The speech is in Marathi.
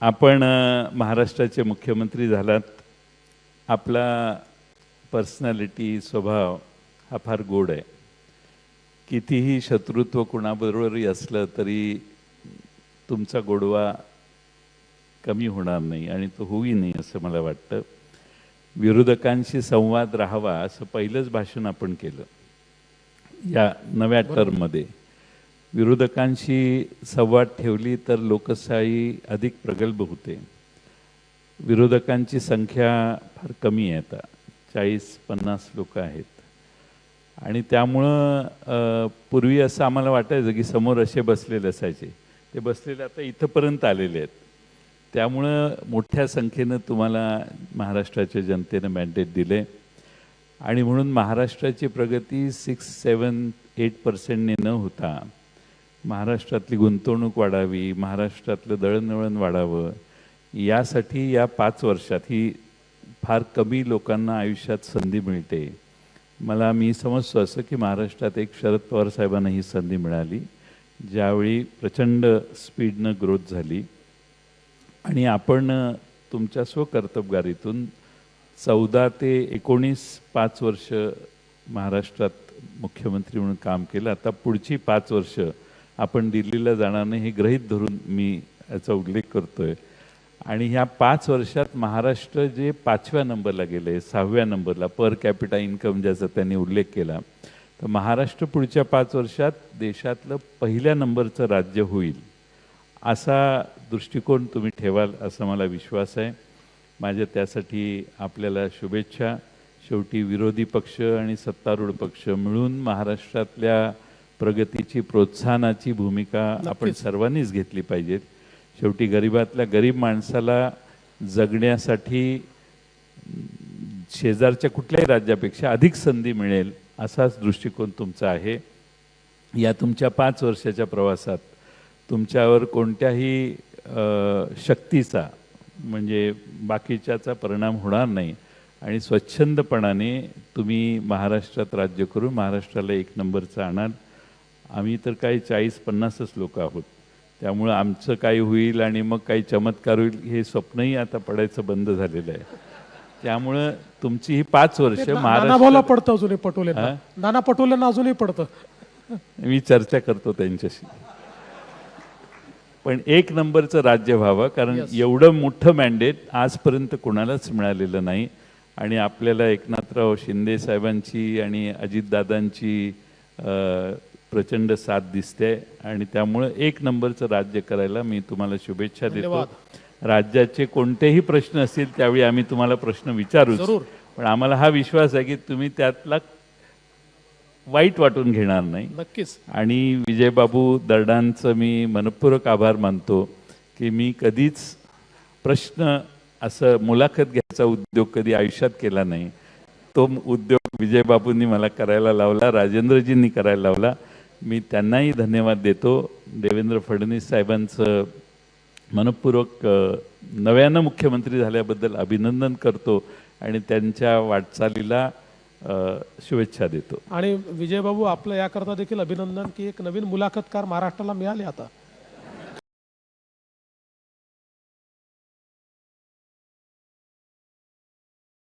आपण महाराष्ट्राचे मुख्यमंत्री झालात. आपला पर्सनॅलिटी स्वभाव हा फार गोड आहे. कितीही शत्रुत्व कुणाबरोबरही असलं तरी तुमचा गोडवा कमी होणार नाही आणि तो होई नाही असं मला वाटतं. विरोधकांशी संवाद राहावा असं पहिलंच भाषण आपण केलं. या नव्या टर्ममध्ये. विरोधकांशी संवाद ठेवली तर लोकशाही अधिक प्रगल्भ होते. विरोधकांची संख्या फार कमी आहे आता. चाळीस पन्नास लोक आहेत. आणि त्यामुळं पूर्वी असं आम्हाला वाटायचं की समोर असे बसलेले असायचे. ते बसलेले आता इथंपर्यंत आलेले आहेत. त्यामुळं मोठ्या संख्येनं तुम्हाला महाराष्ट्राच्या जनतेनं मॅन्डेट दिले. आणि म्हणून महाराष्ट्राची प्रगती सिक्स सेवन एट पर्सेंटने न होता महाराष्ट्रातली गुंतवणूक वाढावी महाराष्ट्रातलं दळणवळण वाढावं यासाठी या पाच वर्षात ही फार कमी लोकांना आयुष्यात संधी मिळते. मला मी समजतो असं की महाराष्ट्रात एक शरद पवार साहेबांना ही संधी मिळाली ज्यावेळी प्रचंड स्पीडनं ग्रोथ झाली. आणि आपण तुमच्या स्वकर्तबगारीतून चौदा ते एकोणीस पाच वर्ष महाराष्ट्रात मुख्यमंत्री म्हणून काम केलं. आता पुढची पाच वर्ष आपण दिल्लीला जाणार नाही हे गृहीत धरून मी याचा उल्लेख करतोय. आणि ह्या पाच वर्षात महाराष्ट्र जे पाचव्या नंबरला गेलं आहे सहाव्या नंबरला पर कॅपिटा इन्कम ज्याचा त्यांनी उल्लेख केला तर महाराष्ट्र पुढच्या पाच वर्षात देशातलं पहिल्या नंबरचं राज्य होईल असा दृष्टिकोन तुम्ही ठेवाल असा मला विश्वास आहे. माझ्या त्यासाठी आपल्याला शुभेच्छा. शेवटी विरोधी पक्ष आणि सत्तारूढ पक्ष मिळून महाराष्ट्रातल्या प्रगतीची प्रोत्साहनाची भूमिका आपण सर्वांनीच घेतली पाहिजे शेवटी गरिबातल्या गरीब माणसाला जगण्यासाठी शेजारच्या कुठल्याही राज्यापेक्षा अधिक संधी मिळेल असाच दृष्टिकोन तुमचा आहे. या तुमच्या पाच वर्षाच्या प्रवासात तुमच्यावर कोणत्याही शक्तीचा म्हणजे बाकीच्याचा परिणाम होणार नाही आणि स्वच्छंदपणाने तुम्ही महाराष्ट्रात राज्य करून महाराष्ट्राला एक नंबरचं आणाल. आम्ही तर काही चाळीस पन्नासच लोक आहोत. त्यामुळं आमचं काय होईल आणि मग काही चमत्कार होईल हे स्वप्नही आता पडायचं बंद झालेलं आहे. त्यामुळं तुमची ही पाच वर्ष नाना भाऊला महाराष्ट्र पडतं अजूनही पटोलेंना. नाना पटोलेंना अजूनही पडतं. मी चर्चा करतो त्यांच्याशी. पण एक नंबरचं राज्य व्हावं कारण एवढं मोठं मॅन्डेट आजपर्यंत कोणालाच मिळालेलं नाही. आणि आपल्याला एकनाथराव शिंदे साहेबांची आणि अजितदादांची प्रचंड साथ दिसते आणि त्यामुळं एक नंबरचं राज्य करायला मी तुम्हाला शुभेच्छा देतो. राज्याचे कोणतेही प्रश्न असतील त्यावेळी आम्ही तुम्हाला प्रश्न जरूर. पण आम्हाला हा विश्वास आहे की तुम्ही त्यातला वाईट वाटून घेणार नाही. नक्कीच. आणि विजयबाबू दर्डांचं मी मनपूर्वक आभार मानतो की मी कधीच प्रश्न असं मुलाखत घ्यायचा उद्योग कधी आयुष्यात केला नाही. तो उद्योग विजयबाबूंनी मला करायला लावला राजेंद्रजींनी करायला लावला. मी त्यांनाही धन्यवाद देतो. देवेंद्र फडणवीस साहेबांचं मनपूर्वक नव्यानं मुख्यमंत्री झाल्याबद्दल अभिनंदन करतो आणि त्यांच्या वाटचालीला शुभेच्छा देतो. आणि विजयबाबू आपलं याकरता देखील अभिनंदन की एक नवीन मुलाखतकार महाराष्ट्राला मिळाले आता.